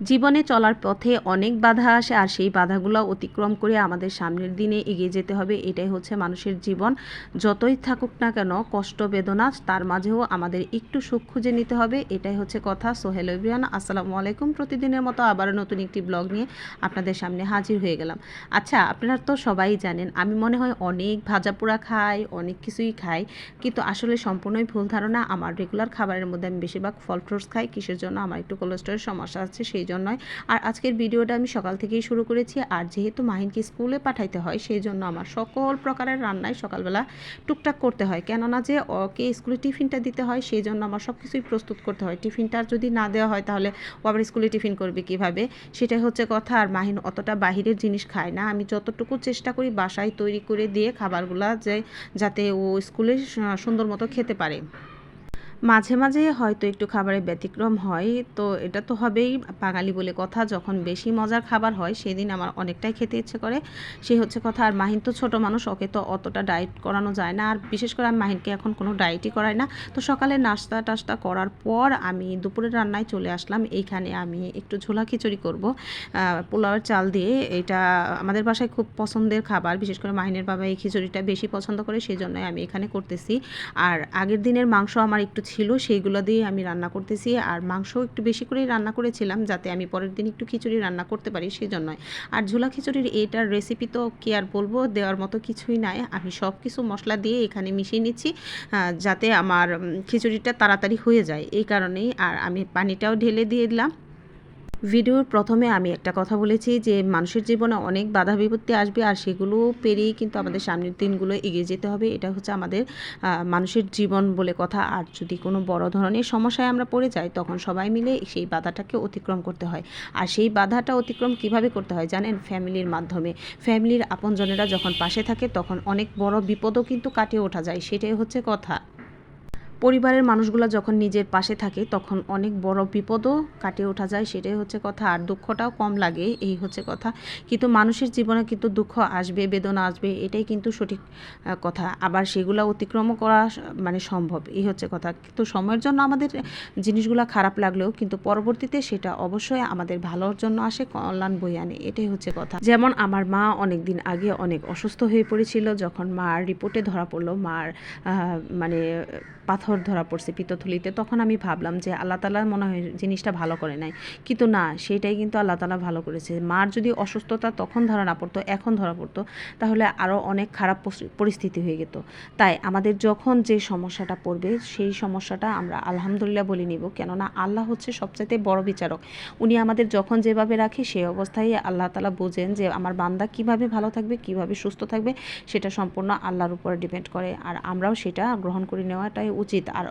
জীবনে চলার পথে অনেক বাধা আসে আর সেই বাধাগুলো অতিক্রম করে আমাদের সামনের দিনে এগিয়ে যেতে হবে। এটাই হচ্ছে মানুষের জীবন। যতই থাকুক না কেন, কষ্ট, বেদনা, তার মাঝেও আমাদের একটু সুখ খুঁজে নিতে হবে। এটাই হচ্ছে কথা। সোহেল ইব্রিয়ান আসসালামু আলাইকুম। প্রতিদিনের মতো আবারও নতুন একটি ব্লগ নিয়ে আপনাদের সামনে হাজির হয়ে গেলাম। আচ্ছা আপনারা তো সবাই জানেন, আমি মনে হয় অনেক ভাজা পোড়া খাই, অনেক কিছুই খাই। কিন্তু আসলে সম্পূর্ণই ভুল ধারণা। আমার রেগুলার খাবারের মধ্যে আমি বেশিরভাগ ফল ফ্রুটস খাই। কিসের জন্য? আমার একটু কোলেস্ট্রলের সমস্যা আছে, সেই জন্যই আর আজকের ভিডিওটা আমি সকাল থেকেই শুরু করেছি। আর যেহেতু মাহিনকে স্কুলে পাঠাইতে হয়, সেই জন্য আমার সকল প্রকারের রান্নাই সকালবেলা টুকটাক করতে হয়। কেননা যে ওকে স্কুলে টিফিনটা দিতে হয়, সেই জন্য আমার সব কিছুই প্রস্তুত করতে হয়। টিফিনটা যদি না দেওয়া হয়, তাহলে ও আবার স্কুলে টিফিন করবে কীভাবে? সেটাই হচ্ছে কথা। আর মাহিন অতটা বাহিরের জিনিস খায় না। আমি যতটুকু চেষ্টা করি, বাসায় তৈরি করে দিয়ে খাবারগুলা যে, যাতে ও স্কুলে সুন্দর মতো খেতে পারে। মাঝে মাঝে হয়তো একটু খাবারের ব্যতিক্রম হয়, তো এটা তো হবেই বাঙালি বলে কথা, যখন বেশি মজার খাবার হয় সেদিন আমার অনেকটাই খেতে ইচ্ছে করে। সেই হচ্ছে কথা, আর মাহিন তো ছোটো মানুষ, ওকে তো অতটা ডায়েট করানো যায় না, আর বিশেষ করে আমি মাহিনকে এখন কোনো ডায়েটই করাই না। তো সকালে নাস্তা টাস্তা করার পর আমি দুপুরের রান্নায় চলে আসলাম, এইখানে আমি একটু ঝোলা খিচুড়ি করব। পোলাওয়ের চাল দিয়ে, এটা আমাদের বাসায় খুব পছন্দের খাবার, বিশেষ করে মাহিনের বাবা এই খিচুড়িটা বেশি পছন্দ করে সেই জন্যই আমি এখানে করতেছি। আর আগের দিনের মাংস আমার একটু ছিল, সেইগুলো দিয়ে আমি রান্না করতেছি। আর মাংস একটু বেশি করেই রান্না করেছিলাম, যাতে আমি পরের দিন একটু খিচুড়ি রান্না করতে পারি সেই জন্যই আর ঝোলা খিচুড়ির এইটার রেসিপি তো কি আর বলব, দেওয়ার মতো কিছুই নাই। আমি সব কিছু মশলা দিয়ে এখানে মিশিয়ে নিচ্ছি যাতে আমার খিচুড়িটা তাড়াতাড়ি হয়ে যায়। এই কারণেই আর আমি পানিটাও ঢেলে দিয়ে দিলাম। ভিডিওর প্রথমে আমি একটা কথা বলেছি যে মানুষের জীবনে অনেক বাধা বিপত্তি আসবে আর সেগুলো পেরিয়েই কিন্তু আমাদের সামনের দিনগুলো এগিয়ে যেতে হবে। এটা হচ্ছে আমাদের মানুষের জীবন বলে কথা। আর যদি কোনো বড় ধরনের সমস্যায় আমরা পড়ে যাই তখন সবাই মিলে সেই বাধাটাকে অতিক্রম করতে হয়। আর সেই বাধাটা অতিক্রম কীভাবে করতে হয় জানেন? ফ্যামিলির মাধ্যমে। ফ্যামিলির আপনজনেরা যখন পাশে থাকে তখন অনেক বড় বিপদও কিন্তু কাটিয়ে ওঠা যায়। সেটাই হচ্ছে কথা। পরিবারের মানুষগুলো যখন নিজের পাশে থাকে, তখন অনেক বড় বিপদও কাটিয়ে ওঠা যায়। সেটাই হচ্ছে কথা। আর দুঃখটাও কম লাগে, এই হচ্ছে কথা। কিন্তু মানুষের জীবনে কিন্তু দুঃখ আসবে, বেদনা আসবে, এটাই কিন্তু সঠিক কথা। আবার সেগুলো অতিক্রমও করা মানে সম্ভব, এই হচ্ছে কথা। কিন্তু সময়ের জন্য আমাদের জিনিসগুলো খারাপ লাগলেও কিন্তু পরবর্তীতে সেটা অবশ্যই আমাদের ভালোর জন্য আসে, কল্যাণ বই আনে, এটাই হচ্ছে কথা। যেমন আমার মা অনেক দিন আগে অনেক অসুস্থ হয়ে পড়েছিল, যখন মার রিপোর্টে ধরা পড়ল। মার মানে পাথর ধরা পড়ছে পিতথলিতে তখন আমি ভাবলাম যে আল্লাহ তালা মনে হয় জিনিসটা ভালো করে নাই। কিন্তু না, সেটাই কিন্তু আল্লাহ তালা ভালো করেছে। মার যদি অসুস্থতা তখন ধরা না পড়তো, এখন ধরা পড়তো, তাহলে আরও অনেক খারাপ পরিস্থিতি হয়ে যেত তাই আমাদের যখন যে সমস্যাটা পড়বে, সেই সমস্যাটা আমরা আলহামদুলিল্লাহ বলে নিব। কেননা আল্লাহ হচ্ছে সবচাইতে বড় বিচারক। উনি আমাদের যখন যেভাবে রাখে, সেই অবস্থায় আল্লাহ তালা বোঝেন যে আমার বান্দা কীভাবে ভালো থাকবে, কীভাবে সুস্থ থাকবে, সেটা সম্পূর্ণ আল্লাহর উপরে ডিপেন্ড করে। আর আমরাও সেটা গ্রহণ করে নেওয়াটাই উচিত। আর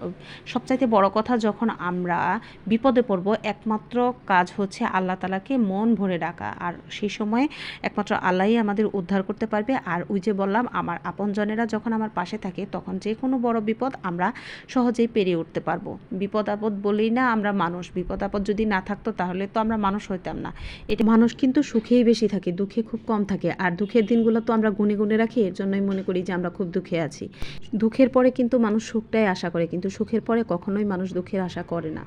সবচাইতে বড় কথা, যখন আমরা বিপদে পড়ব, একমাত্র কাজ হচ্ছে আল্লাহ তালাকে মন ভরে ডাকা। আর সেই সময়ে একমাত্র আল্লাহই আমাদের উদ্ধার করতে পারবে। আর ওই যে বললাম, আমার আপনজনেরা যখন আমার পাশে থাকে, তখন যে কোনো বড় বিপদ আমরা সহজেই পেরিয়ে উঠতে পারব। বিপদ আপদ বলেই না আমরা মানুষ। বিপদ আপদ যদি না থাকতো, তাহলে তো আমরা মানুষ হইতাম না। এটা মানুষ কিন্তু সুখেই বেশি থাকে, দুঃখে খুব কম থাকে। আর দুঃখের দিনগুলো তো আমরা গুনে গুনে রাখি, এর জন্যই মনে করি যে আমরা খুব দুঃখে আছি। দুঃখের পরে কিন্তু মানুষ সুখটাই আশা করে কিন্তু সুখের পরে কখনোই মানুষ দুঃখের আশা করে না।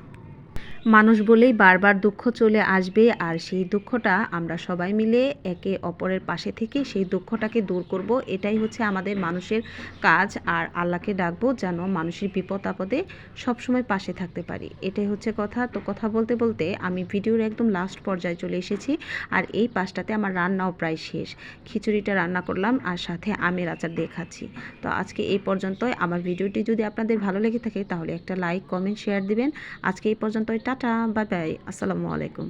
মানুষ বলেই বারবার দুঃখ চলে আসবে আর সেই দুঃখটা আমরা সবাই মিলে একে অপরের পাশে থেকে সেই দুঃখটাকে দূর করব। এটাই হচ্ছে আমাদের মানুষের কাজ আর আল্লাহকে ডাকবো যেন মানুষের বিপদ আপদে সবসময় পাশে থাকতে পারি। এটাই হচ্ছে কথা। তো কথা বলতে বলতে আমি ভিডিওর একদম লাস্ট পর্যায়ে চলে এসেছি আর এই পাশটাতে আমার রান্নাও প্রায় শেষ। খিচুড়িটা রান্না করলাম আর সাথে আমের আচার দিয়ে খাচ্ছি। তো আজকে এই পর্যন্তই। আমার ভিডিওটি যদি আপনাদের ভালো লেগে থাকে তাহলে একটা লাইক কমেন্ট শেয়ার দিবেন। আজকে এই পর্যন্তই। টাটা বাই বাই আসসালামু আলাইকুম।